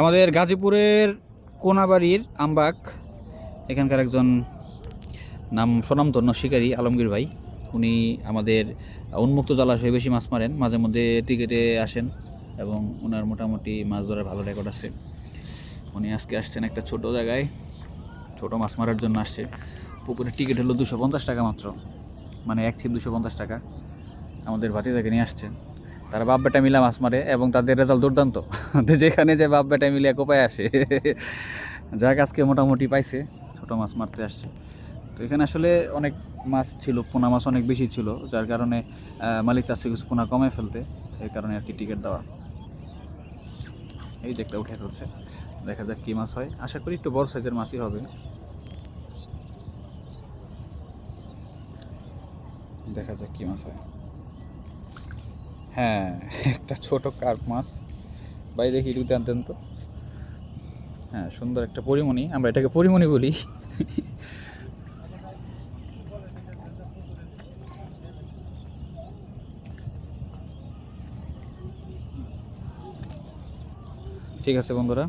আমাদের গাজীপুরের কোনাবাড়ির আমবাগ। এখানকার একজন নাম স্বনামধন্য শিকারী আলমগীর ভাই। উনি আমাদের উন্মুক্ত জলাশয়ে বেশি মাছ মারেন, মাঝে মধ্যে টিকেটে আসেন এবং ওনার মোটামুটি মাছ ধরার ভালো রেকর্ড আছে। উনি আজকে আসছেন একটা ছোট জায়গায়, ছোট মাছ মারার জন্য আসছে। পুকুরের টিকিট হলো দুশো পঞ্চাশ টাকা মাত্র মানে এক ছিপ দুশো পঞ্চাশ টাকা। আমাদের ভাতিজাকে নিয়ে আসছেন তারা বাপ বেটা মিলা মাছ মারে এবং তাদের রেজাল্ট দুর্দান্ত। যেখানে যে বাপ বেটা মিলিয়া কোপায় আসে। যাক, আজকে মোটামুটি পাইছে, ছোট মাছ মারতে আসছে। তো এখানে আসলে অনেক মাছ ছিল, পোনা মাছ অনেক বেশি ছিল, যার কারণে মালিক চাচ্ছে কিছু পোনা কমে ফেলতে এই কারণে আর কি টিকিট দেওয়া। এই যে একটা উঠে ফেলছে, দেখা যাক কী মাছ হয়। আশা করি একটু বড় সাইজের মাছই হবে। দেখা যাক কী মাছ হয়। হ্যাঁ একটা ছোট কার্প মাছ। বাইরে ইটুতে আনতেন তো। হ্যাঁ সুন্দর একটা পরিমণি, আমরা এটাকে পরিমণি বলি। ঠিক আছে বন্ধুরা।